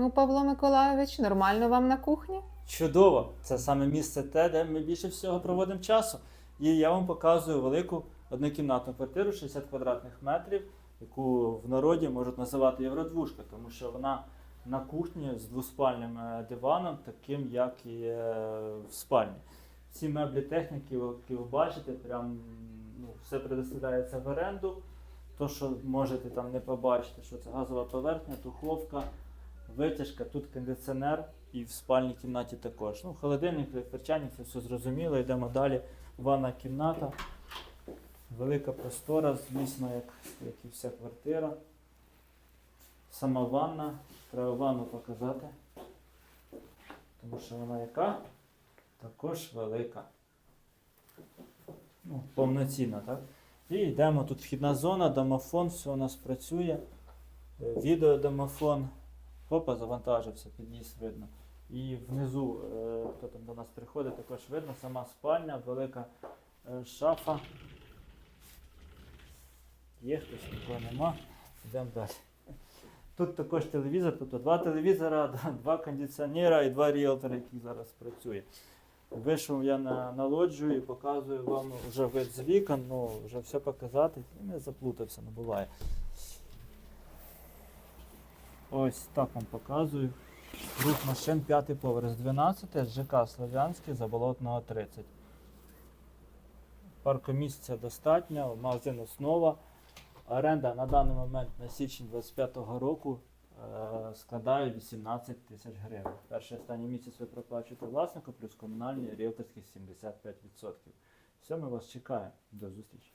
Ну, Павло Миколайович, нормально вам на кухні? Чудово! Це саме місце те, де ми більше всього проводимо часу. І я вам показую велику однокімнатну квартиру 60 квадратних метрів, яку в народі можуть називати євродвушка, тому що вона на кухні з двоспальним е, диваном, таким як і е, в спальні. Всі меблі техніки, які ви бачите, прям ну, все предоставляється в оренду. То, що можете там не побачити, що це газова поверхня, духовка, витяжка, тут кондиціонер і в спальній кімнаті також. Ну, холодильник, ферчальник, це все зрозуміло. Йдемо далі. Ванна кімната. Велика простора, звісно, як, як і вся квартира. Сама ванна. Треба ванну показати. Тому що вона яка? Також велика. Ну, повноцінна, так? І йдемо тут вхідна зона, домофон, все у нас працює. Е, Відеодомофон. Хопа, завантажився, під'їзд видно. І внизу, е, хто там до нас приходить, також видно, сама спальня, велика е, шафа. Є хтось, такого нема. Йдемо далі. Тут також телевізор, тобто два телевізора, два кондиціонера і два ріелтора, які зараз працює. Вийшов я на, на лоджію і показую вам вже з вікон, ну вже все показати. І не заплутався, не буває. Ось так вам показую. Рух машин п'ятий поверх з 12, ЖК Слов'янський, Заболотного 30. Паркомісця достатньо, магазин основа. Оренда на даний момент на січень 25-го року е, складає 18 тисяч гривень. Перший останній місяць ви проплачуєте власнику, плюс комунальні ріелторські 75%. Все, ми вас чекаємо. До зустрічі.